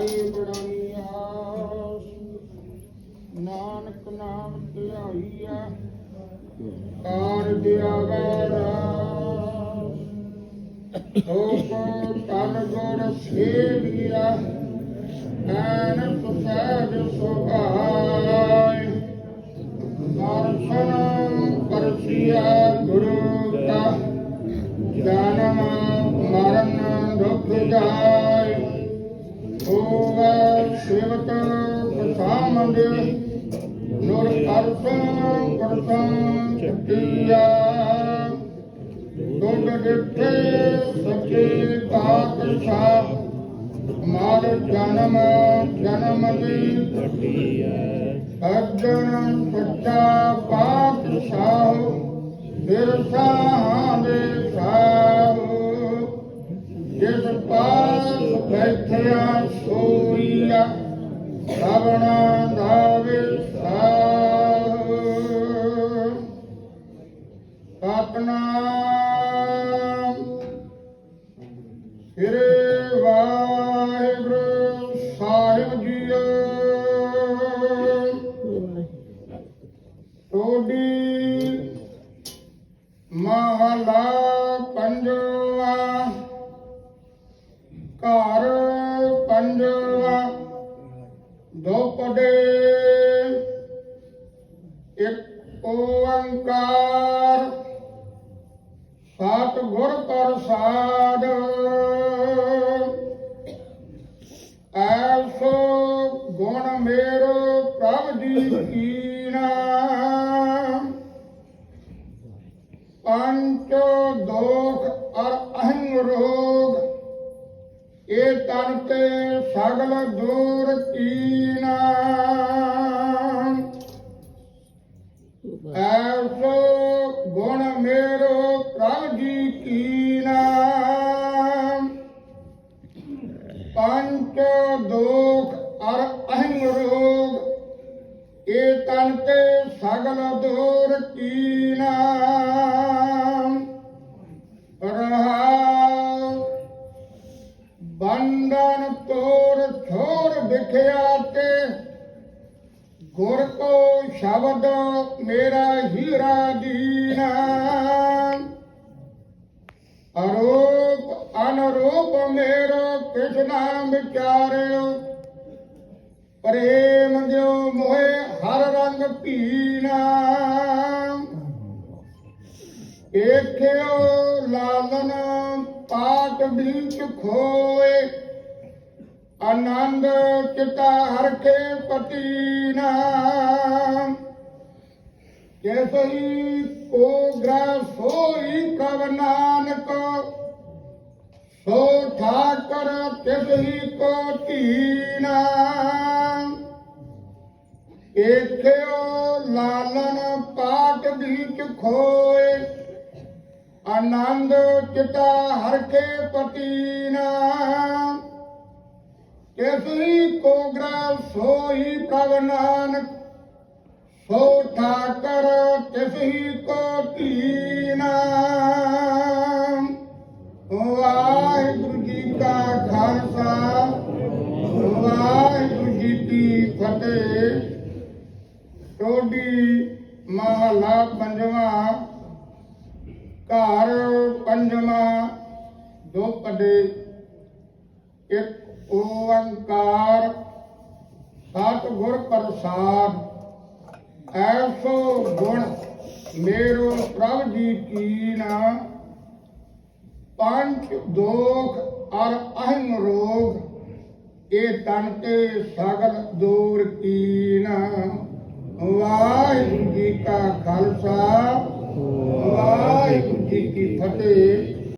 ਆਏ ਬੜਾਈਆ ਨਾਨਕ ਨਾਮ ਧਿਆਈਆ ਕਾਰ ਦਿਆਵਾ ਰਾਮ ਹੋ ਕੋ ਤਨ ਗੁਰ ਸੇਵੀਆ ਹੋਵੇ ਸੇਵਕ ਪਸਾਮੰਦ ਨੂਰ ਅਰਸਨ ਕਰਸਨ ਚਤੀਆ ਦੁੱਧ ਦਿੱਤੇ ਸੱਚੇ ਪਾਤਸ਼ਾਹ, ਮਾਰ ਜਨਮ ਜਨਮ ਦੀ ਘਟੀ ਹੈ ਅਰਜਨ ਸੱਚਾ ਪਾਤਸ਼ਾਹ ਬਿਰਸਾ ਪਾਸ ਬੈਠਿਆ ਸੋਈਆ ਸਭਨਾ ਦਾ ਵਿਸਾਹ ਸਤਨਾਮ ਸ੍ਰੀ ਇੱਕ ਓੰਕਾਰ। ਸਤਿਗੁਰ ਪ੍ਰਸਾਦ। ਐਸੋ ਗੁਣ ਮੇਰੋ ਪ੍ਰਭ ਜੀ ਕੀਨਾ। ਪੰਚ ਦੋਖ ਅਰ ਅਹੰਗ ਰੋਗ। ਇਹ ਤਨ ਤੇ ਸਗਲ ਦੂਰ ਕੀਨਾ। ਐਸੋ ਗੁਣ ਮੇਰੋ ਪ੍ਰਭ ਜੀ ਕੀਨਾ ਪੰਚ ਦੋਖ ਅਰ ਅਹੰਗ ਰੋਗ, ਇਹ ਤਨ ਤੇ ਸਗਲ ਦੂਰ ਕੀਨਾ ਗੁਰ ਕੋ ਸ਼ਬਦ ਮੇਰਾ ਹੀਰਾ ਦੀਨਾ। ਅਰੂਪ ਅਨਰੂਪ ਮੇਰਾ ਕਿਛ ਵਿਚਾਰਿਓ ਪ੍ਰੇਮ ਦਿਓ ਮੋਹਿ ਹਰ ਰੰਗ ਪੀਣਾ ਏਖਿਓ ਲਾਲਨ ਪਾਟ ਵਿੱਚ ਖੋਏ। ਆਨੰਦ ਚਿਤਾ ਹਰ ਕੇ ਪਤੀਨਾ ਜੈਸਈ ਕੋ ਗ੍ਰਹ ਸੋਈ ਕਵ ਨਾਨਕ, ਸੋ ਠਾਕਰ ਤਿਸਹੀ ਕੋ ਧੀਨਾ ਏਖਿਓ ਲਾਲਨ ਪਾਟ ਵਿੱਚ ਖੋਏ, ਆਨੰਦ ਚਿਤਾ ਹਰ ਕੇ ਪਤੀਨਾ ਕੇਸਰੀ ਕੋਗਰਾ ਸੋਈ ਪ੍ਰਭ ਨਾਨਕ, ਸੋ ਠਾਕਰ ਤਿਸਹੀ ਕੋ ਧੀਨਾ ਵਾਹਿਗੁਰੂ ਜੀ ਕਾ ਖਾਲਸਾ ਵਾਹਿਗੁਰੂ ਜੀ ਕੀ ਫਤਿਹ। ਟੋਡੀ ਮਹਲਾ ਪੰਜਵਾਂ, ਘਰ ਪੰਜਵਾਂ, ਦੋ ਪਦੇ, ਇੱਕ ਓੰਕਾਰ ਸਤਿਗੁਰ ਪ੍ਰਸਾਦ। ਐਸੋ ਗੁਣ ਮੇਰੋ ਪ੍ਰਭ ਜੀ ਕੀਨਾ ਪੰਜ ਦੋਖ ਅਰ ਅਹੰ ਰੋਗ, ਇਹ ਤਨ ਤੇ ਸਗਲ ਦੂਰ ਕੀਨਾ ਵਾਹਿਗੁਰੂ ਜੀ ਕਾ ਖਾਲਸਾ, ਵਾਹਿਗੁਰੂ ਜੀ ਕੀ ਫਤਿਹ।